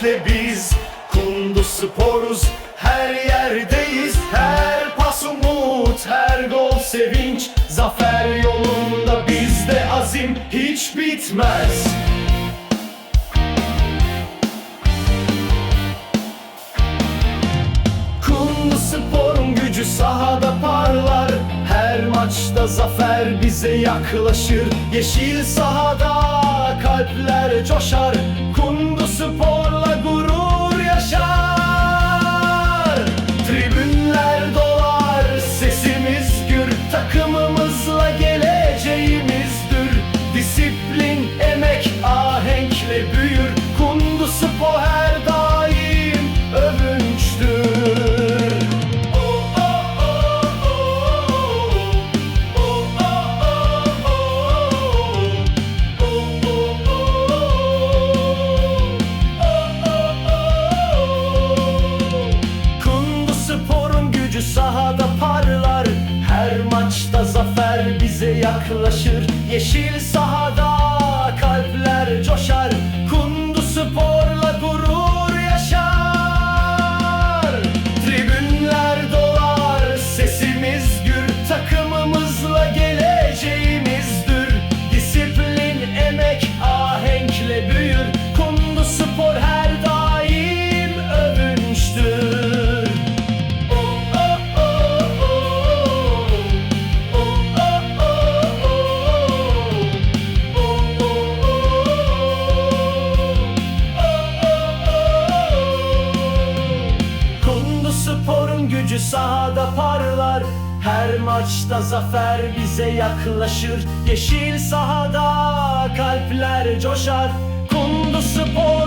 ahenkle biz. Kundu sporuz her yerdeyiz. Her pas umut her gol sevinç. Zafer yolunda bizde azim hiç bitmez. Kumlu sporun gücü sahada parlar. Her maçta zafer bize yaklaşır. Yeşil sahada maçta zafer bize yaklaşır. Yeşil sahada Kundu sporun gücü sahada parlar. Her maçta zafer bize yaklaşır. Yeşil sahada kalpler coşar. Kundu sporla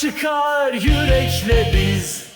çıkar yürekle biz